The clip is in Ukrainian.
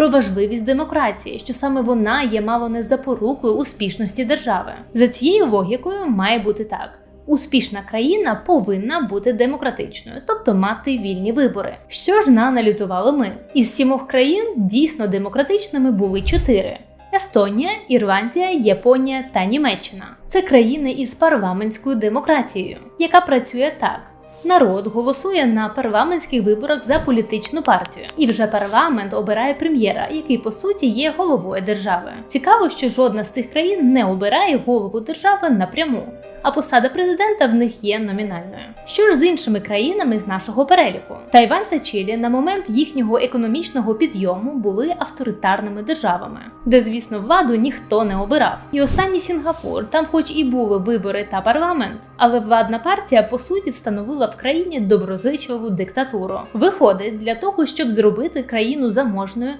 про важливість демократії, що саме вона є мало не запорукою успішності держави. За цією логікою має бути так. Успішна країна повинна бути демократичною, тобто мати вільні вибори. Що ж нааналізували ми? Із сімох країн дійсно демократичними були чотири: Естонія, Ірландія, Японія та Німеччина. Це країни із парламентською демократією, яка працює так. Народ голосує на парламентських виборах за політичну партію, і вже парламент обирає прем'єра, який по суті є головою держави. Цікаво, що жодна з цих країн не обирає голову держави напряму, а посада президента в них є номінальною. Що ж з іншими країнами з нашого переліку? Тайвань та Чилі на момент їхнього економічного підйому були авторитарними державами, де, звісно, владу ніхто не обирав. І останній Сінгапур, там, хоч і були вибори та парламент, але владна партія по суті встановила в країні доброзичливу диктатуру. Виходить, для того, щоб зробити країну заможною,